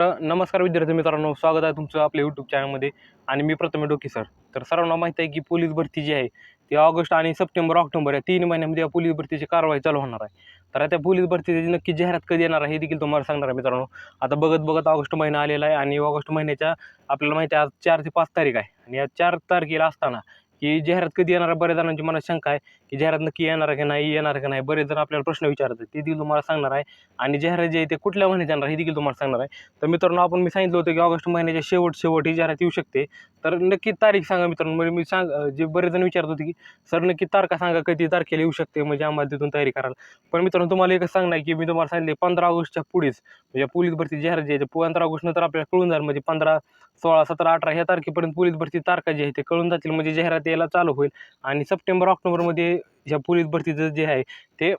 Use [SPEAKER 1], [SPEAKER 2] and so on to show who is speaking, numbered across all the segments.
[SPEAKER 1] तर नमस्कार विद्यार्थी मित्रांनो स्वागत आहे तुमचं आपल्या यूट्यूब चॅनलमध्ये आणि मी प्रथम डोके सर तर सर्वांना माहिती आहे की पोलीस भरती जी आहे ती ऑगस्ट आणि सप्टेंबर ऑक्टोबर या तीन महिन्यामध्ये या पोलीस भरतीची कारवाई चालू होणार आहे. तर त्या पोलीस भरतीची नक्की जाहिरात कधी येणार आहे हे देखील तुम्हाला सांगणार आहे मित्रांनो. आता बघत बघत ऑगस्ट महिना आलेला आहे आणि ऑगस्ट महिन्याच्या आपल्याला माहिती आहे आज चार ते पाच तारीख आहे. आणि या चार तारखेला असताना की जाहिरात कधी येणार आहे? बऱ्याच जणांची मनात शंका आहे की जाहिरात नक्की येणार आहे की नाही? येणार की नाही? बरेच जण आपल्याला प्रश्न विचारतात. ते देखील तुम्हाला सांगणार आहे. आणि जाहिरात जे आहे ते कुठल्या महिन्यात येणार हे देखील तुम्हाला सांगणार आहे. तर मित्रांनो आपण मी सांगितलं होतं की ऑगस्ट महिन्याच्या शेवट शेवट ही जाहिरात येऊ शकते. तर नक्की तारीख सांगा मित्रांनो. म्हणजे मी सांग जे बरेच जण विचारत होते की सर नक्की तारखा सांगा कधी तारखेला येऊ शकते? म्हणजे आम्हाला तिथून तयारी करायला. पण मित्रांनो तुम्हाला एकच सांगणार की मी तुम्हाला सांगितले पंधरा ऑगस्टच्या पुढेच म्हणजे पोलीस भरती जाहिरात जी आहे पंधरा ऑगस्ट नंतर आपल्याला कळून जाईल. म्हणजे पंधरा सोळा सतरा अठरा ह्या तारखेपर्यंत पोलीस भरती तारखा जी आहे ते कळून जातील. म्हणजे जाहिरात यायला चालू होईल. आणि सप्टेंबर ऑक्टोबरमध्ये ह्या पोलीस भरतीचं जे आहे ते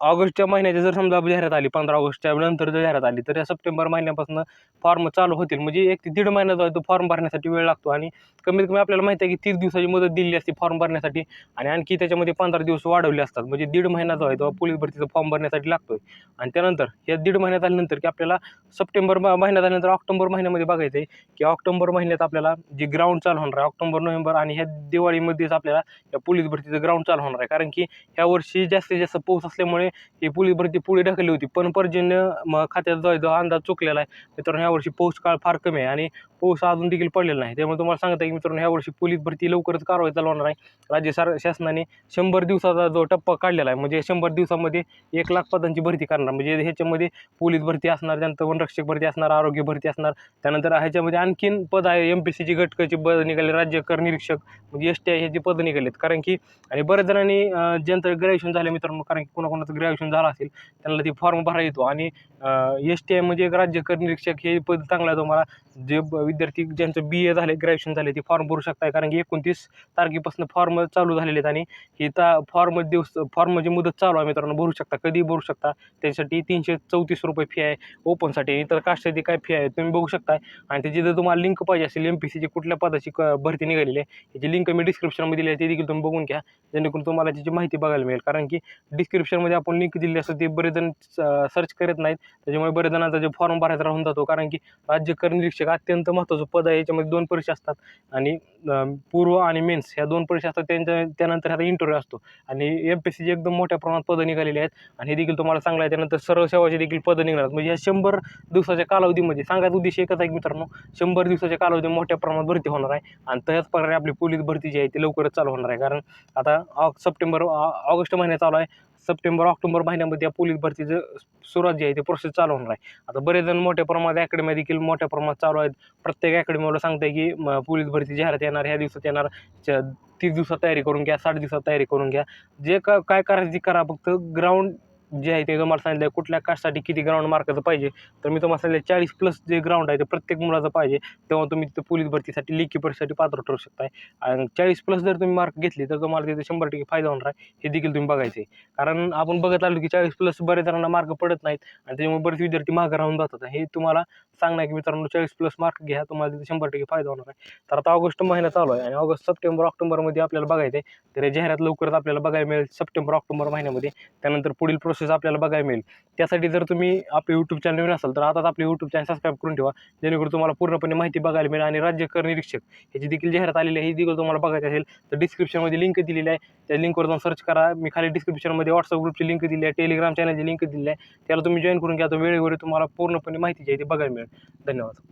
[SPEAKER 1] ऑगस्टच्या महिन्याच्या जर समजा जाहिरात आली पंधरा ऑगस्टच्या नंतर जर जाहिरात आली तर या सप्टेंबर महिन्यापासून फॉर्म चालू होतील. म्हणजे एक ते दीड महिना जो आहे तो फॉर्म भरण्यासाठी वेळ लागतो आणि कमीत कमी आपल्याला माहिती आहे की तीस दिवसाची मुदत दिली असते फॉर्म भरण्यासाठी आणि आणखी त्याच्यामध्ये पंधरा दिवस वाढवले असतात. म्हणजे दीड महिना जो आहे तो पोलीस भरतीचा फॉर्म भरण्यासाठी लागतोय. आणि त्यानंतर या दीड महिन्यात आल्यानंतर की आपल्याला सप्टेंबर म- महिन्यात आल्यानंतर ऑक्टोबर महिन्यामध्ये बघायचं आहे की ऑक्टोबर महिन्यात आपल्याला जे ग्राउंड चालू होणार आहे ऑक्टोबर नोव्हेंबर आणि ह्या दिवाळीमध्येच आपल्याला या पोलीस भरतीचं ग्राउंड चालू होणार आहे. कारण की ह्या वर्षी जास्तीत जास्त पाऊस असल्यामुळे ही पोलीस भरती पुढे ढकलली होती. पण पर्जन्य म खात्यात जो आहे अंदाज चुकलेला आहे मित्रांनो ह्या वर्षी पाऊस काळ फार कमी आहे आणि पाऊस अजून देखील पडलेला नाही. त्यामुळे तुम्हाला सांगता की मित्रांनो ह्या वर्षी पोलीस भरती लवकरच कारवाई चालवणार आहे. राज्य शासनाने शंभर दिवसाचा जो टप्पा काढलेला आहे म्हणजे शंभर दिवसामध्ये एक लाख पदांची भरती करणार. म्हणजे ह्याच्यामध्ये पोलीस भरती असणार त्यानंतर वनरक्षक भरती असणार आरोग्य भरती असणार. त्यानंतर ह्याच्यामध्ये आणखीन पद आहे एम पी सीची घटकाची पद निघाले राज्य कर निरीक्षक म्हणजे एस टी आय ह्याची पदं निघालेत. कारण की आणि बऱ्याच जणांनी ज्यांचं ग्रॅज्युएशन झालं मित्रांनो कारण की कोणाकोणाचं ग्रॅज्युएशन झालं असेल त्यांना ते फॉर्म भरा येतो. आणि एस टी आय म्हणजे एक राज्य कर निरीक्षक हे पद चांगलं आहे तुम्हाला. जे विद्यार्थी ज्यांचं बी ए झाले ग्रॅज्युएशन झाले ते फॉर्म भरू शकताय. कारण की एकोणतीस तारखेपासून फॉर्म चालू झालेले आहेत. आणि हे ता फॉर्म दिवस फॉर्मची मुदत चालू आहे मित्रांनो. भरू शकता. कधी भरू शकता. त्यासाठी तीनशे चौतीस रुपये फी आहे ओपनसाठी इतर कास्टसाठी काय फी आहे तुम्ही बघू शकताय. आणि त्याची जर तुम्हाला लिंक पाहिजे असेल एम पी सीची कुठल्या पदाची क भरती निघालेली आहे याची लिंक मी डिस्क्रिप्शनमध्ये दिली आहे ते देखील तुम्ही बघून घ्या. जेणेकरून तुम्हाला त्याची माहिती बघायला मिळेल. कारण की डिस्क्रिप्शनमध्ये आपण लिंक दिली असतो ते बरेच जण सर्च करत नाहीत. त्याच्यामुळे बरेच जणांचा जे फॉर्म भरायचा राहून जातो. कारण की राज्य कर निरीक्षक अत्यंत महत्त्वाचं पद आहे. याच्यामध्ये दोन परीक्षा असतात. आणि पूर्व आणि मेन्स ह्या दोन परीक्षा असतात. त्यांच्या त्यानंतर ह्याचा इंटरव्ह्यू असतो. आणि एम पी सीची एकदम मोठ्या प्रमाणात पदं निघालेली आहेत. आणि हे देखील तुम्हाला चांगलं आहे. त्यानंतर सर्व सेवाचे देखील पदं निघणार म्हणजे या शंभर दिवसाच्या कालावधीमध्ये सांगायचा उद्देश एकच आहे मित्रांनो. शंभर दिवसाच्या कालावधी मोठ्या प्रमाणात भरती होणार आहे. आणि त्याच प्रकारे आपली पोलीस भरती जी आहे ती लवकरच चालू होणार आहे. कारण आता ऑग सप्टेंबर ऑ- ऑगस्ट महिन्यात चालू आहे. सप्टेंबर ऑक्टोबर महिन्यामध्ये या पोलीस भरतीचं सुरुवात जी आहे ती प्रोसेस चालू होणार आहे. आता बरेच जण मोठ्या प्रमाणात अकॅडमी देखील मोठ्या प्रमाणात चालू आहेत. प्रत्येक अकॅडमीला सांगताय की पोलीस भरती जाहिरात येणार ह्या दिवसात येणार च- तीस दिवसात तयारी करून घ्या साठ दिवसात तयारी करून घ्या. जे का काय करायचं ते करा फक्त ग्राउंड जे आहे ते तुम्हाला सांगितलं कुठल्या कास्टसाठी किती ग्राउंड मार्काचं पाहिजे? तर मी तुम्हाला सांगितलं चाळीस प्लस जे ग्राउंड आहे ते प्रत्येक मुलाचं पाहिजे. तेव्हा तुम्ही तिथं पोलीस भरतीसाठी लेखी परीक्षेसाठी पात्र ठरू शकताय. आणि चाळीस प्लस जर तुम्ही मार्क घेतले तर तुम्हाला तिथे शंभर टक्के फायदा होणार आहे. हे देखील तुम्ही बघायचे कारण आपण बघत आलो की चाळीस प्लस बऱ्याच जणांना मार्क पडत नाहीत आणि त्याच्यामुळे बरेच विद्यार्थी मागं राहून जातात. हे तुम्हाला सांगणार आहे की मित्रांनो चाळीस प्लस मार्क घ्या तुम्हाला तिथे शंभर टक्के फायदा होणार आहे. तर आता ऑगस्ट महिना चालू आहे आणि ऑगस्ट सप्टेंबर ऑक्टोबरमध्ये आपल्याला बघायचं आहे तर जाहिरात लवकरच आपल्याला बघायला मिळेल सप्टेंबर ऑक्टोबर महिन्यामध्ये. त्यानंतर पुढील प्रोसेस आपल्याला बघायला मिळेल. त्यासाठी जर तुम्ही आपले यूट्यूब चॅनल नवीन असाल तर आताच आपले यूट्यूब चॅनल सबस्क्राईब करून ठेवा. जेणेकरून तुम्हाला पूर्णपणे माहिती बघायला मिळेल आणि राज्य कर निरीक्षक ह्याची देखील जाहिरात आलेली आहे ही देखील तुम्हाला बघायची असेल तर डिस्क्रिप्शनमध्ये लिंक दिलेली आहे. त्या लिंकवर जाऊन सर्च करा. मी खाली डिस्क्रिप्शनमध्ये व्हॉट्सअप ग्रुपची लिंक दिली आहे टेलिग्राम चॅनलची लिंक दिली आहे. त्याला तुम्ही जॉईन करून घ्या. तर वेळेवर तुम्हाला पूर्णपणे माहिती जी आहे ती बघायला मिळेल. धन्यवाद.